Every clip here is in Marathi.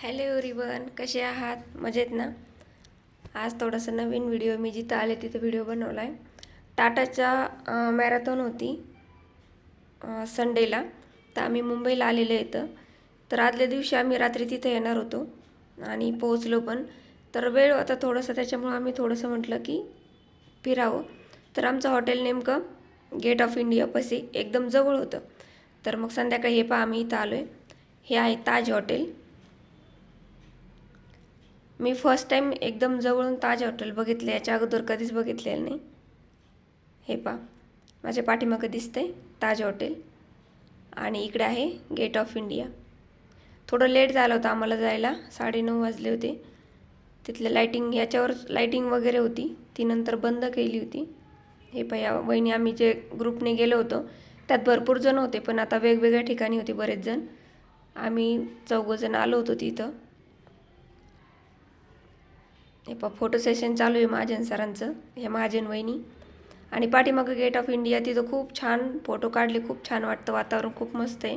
हॅलो रिवन कसे आहात? मजेत ना? आज थोडासा नवीन व्हिडिओ मी जिथं आले तिथं व्हिडिओ बनवला आहे टाटाच्या मॅरेथॉन होती संडेला तर आम्ही मुंबईला आलेलो इथं. तर आदल्या दिवशी आम्ही रात्री तिथं येणार होतो आणि पोहोचलो पण. तर वेळ होता थोडंसं त्याच्यामुळं आम्ही थोडंसं म्हटलं की फिरावं. तर आमचं हॉटेल नेमकं गेट ऑफ इंडियापाशी एकदम जवळ होतं. तर मग संध्याकाळी हे पहा आम्ही इथं आलो आहे हे आहे ताज हॉटेल मी फर्स्ट टाईम एकदम जवळून ताज हॉटेल बघितले याच्या अगोदर कधीच बघितलेलं नाही. हे पा माझ्या पाठीमागं दिसतंय ताज हॉटेल आणि इकडे आहे गेट ऑफ इंडिया थोडं लेट झालं होतं आम्हाला जायला साडेनऊ वाजले होते. तिथलं लाईटिंग याच्यावर लाईटिंग वगैरे होती. ती नंतर बंद केली होती. हे पया वहिनी आम्ही जे ग्रुपने गेलो होतो त्यात भरपूर जण होते पण आता वेगवेगळ्या ठिकाणी होते बरेच जण. आम्ही चौघंजण आलो होतो तिथं. हे पा फोटो सेशन चालू आहे महाजन सरांचं हे महाजन वहिनी. आणि पाठीमागं गेट ऑफ इंडिया तिथं खूप छान फोटो काढले खूप छान वाटतं वातावरण खूप मस्त आहे.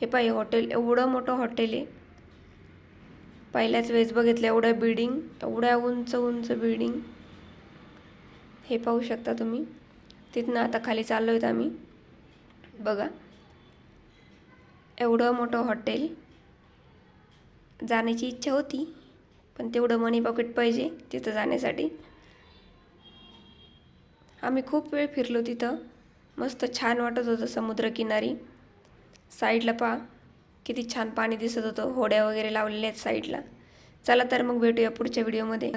हे पहा हे हॉटेल एवढं मोठं हॉटेल आहे. पहिल्याच वेळेस बघितलं एवढं बिल्डिंग एवढ्या उंच उंच बिल्डिंग हे पाहू शकता तुम्ही. तिथनं आता खाली चाललो आहेत आम्ही. बघा. एवढं मोठं हॉटेल जाण्याची इच्छा होती. पण तेवढं मनी पॉकेट पाहिजे तिथं जाण्यासाठी. आम्ही खूप वेळ फिरलो तिथं. मस्त छान वाटत होतं समुद्रकिनारी. साईडला पहा. किती छान पाणी दिसत होतं. होड्या वगैरे लावलेल्या आहेत साईडला चला तर मग भेटूया पुढच्या व्हिडिओमध्ये